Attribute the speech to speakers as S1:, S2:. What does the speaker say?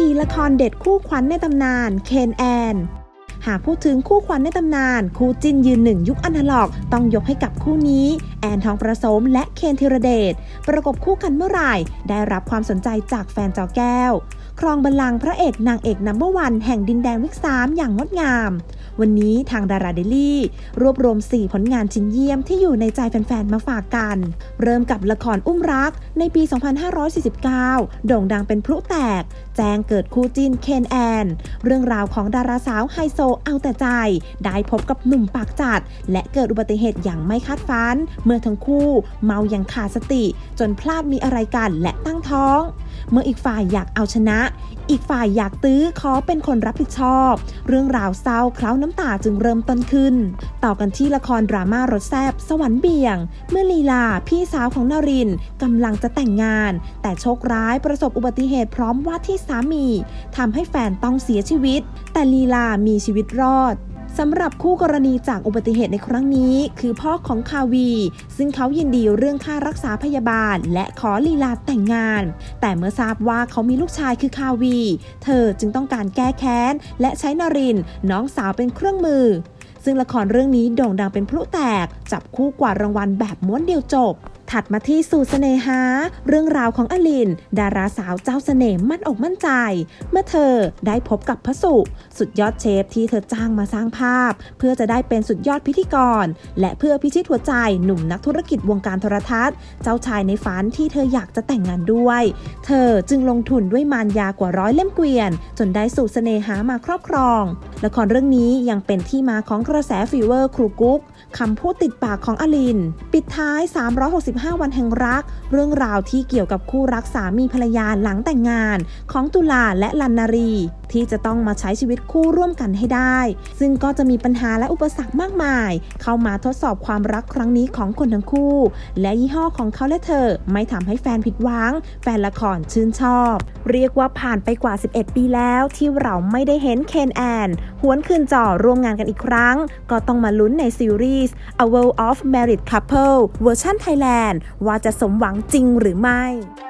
S1: 4 ละครเด็ดคู่ขวัญในตำนานเคนแอนหากพูดถึงคู่ขวัญในตำนาน คู่จิ้นยืนหนึ่งยุคอนาล็อก ต้องยกให้กับคู่นี้ แอนทองประสมและเคนธีรเดช ประกบคู่กันเมื่อไหร่ ได้รับความสนใจจากแฟนจอแก้ว ครองบัลลังก์พระเอกนางเอกนัมเบอร์วันแห่งดินแดนวิกสามอย่างงดงาม วันนี้ทางดาราเดลี่ รวบรวม 4 ผลงานชิ้นเยี่ยมที่อยู่ในใจแฟนๆ มาฝากกัน เริ่มกับละครอุ้มรักในปี 2549 โด่งดังเป็นพลุแตก แจ้งเกิดคู่จิ้นเคนแอน เรื่องราวของดาราสาวไฮโซเอาแต่ใจ ได้พบกับหนุ่มปากจัด และเกิดอุบัติเหตุอย่างไม่คาดฝัน เมื่อทั้งคู่เมาอย่างขาดสติ จนพลาดมีอะไรกันและตั้งท้อง เมื่ออีกฝ่ายอยากเอาชนะ อีกฝ่ายอยากตื้อขอเป็นคนรับผิดชอบ เรื่องราวเศร้าเคล้าน้ำตาจึงเริ่มต้นขึ้น ต่อกันที่ละครดราม่ารสแซบสวรรค์เบี่ยง เมื่อลีลาพี่สาวของนารินกำลังจะแต่งงาน แต่โชคร้ายประสบอุบัติเหตุพร้อมว่าที่สามีทำให้แฟนต้องเสียชีวิต แต่ลีลามีชีวิตรอด สำหรับคู่กรณีจากอุบัติเหตุในครั้งนี้ คือพ่อของคาวี ซึ่งเขายินดีเรื่องค่ารักษาพยาบาล และขอลีลาแต่งงาน แต่เมื่อทราบว่าเขามีลูกชายคือคาวี เธอจึงต้องการแก้แค้น และใช้นาริน น้องสาวเป็นเครื่องมือ ซึ่งละครเรื่องนี้โด่งดังเป็นพลุแตก จับคู่กวาดรางวัลแบบม้วนเดียวจบ ถัดมาที่สู่เสน่หา เรื่องราวของอลิน ดาราสาวเจ้าเสน่ห์มั่นอกมั่นใจ เมื่อเธอได้พบกับพระสุสุดยอดเชฟที่เธอจ้างมาสร้างภาพ เพื่อจะได้เป็นสุดยอดพิธีกร และเพื่อพิชิตหัวใจหนุ่มนักธุรกิจวงการโทรทัศน์ เจ้าชายในฝันที่เธออยากจะแต่งงานด้วย เธอจึงลงทุนด้วยมารยากว่าร้อยเล่มเกวียน จนได้สู่เสน่หามาครอบครอง ละครเรื่องนี้ยังเป็นที่มาของกระแสฟีเวอร์ครูกุ๊กคำพูดติดปากของอลิน ปิดท้าย 365วันแห่งรัก เรื่องราวที่เกี่ยวกับคู่รักสามีภรรยาหลังแต่งงาน ของตุลาและลันนารี ที่จะต้องมาใช้ชีวิตคู่ร่วมกันให้ได้ ซึ่งก็จะมีปัญหาและอุปสรรคมากมาย เข้ามาทดสอบความรักครั้งนี้ของคนทั้งคู่ และยี่ห้อของเขาและเธอ ไม่ทำให้แฟนผิดหวัง แฟนละครชื่นชอบ เรียกว่าผ่านไปกว่า 11 ปีแล้วที่เราไม่ได้เห็นเคนแอนหวนคืนจอร่วมงานกันอีกครั้ง ก็ต้องมาลุ้นในซีรีส์ A World of Married Couple เวอร์ชันไทยแลนด์ว่าจะสมหวังจริงหรือไม่ถ้าไม่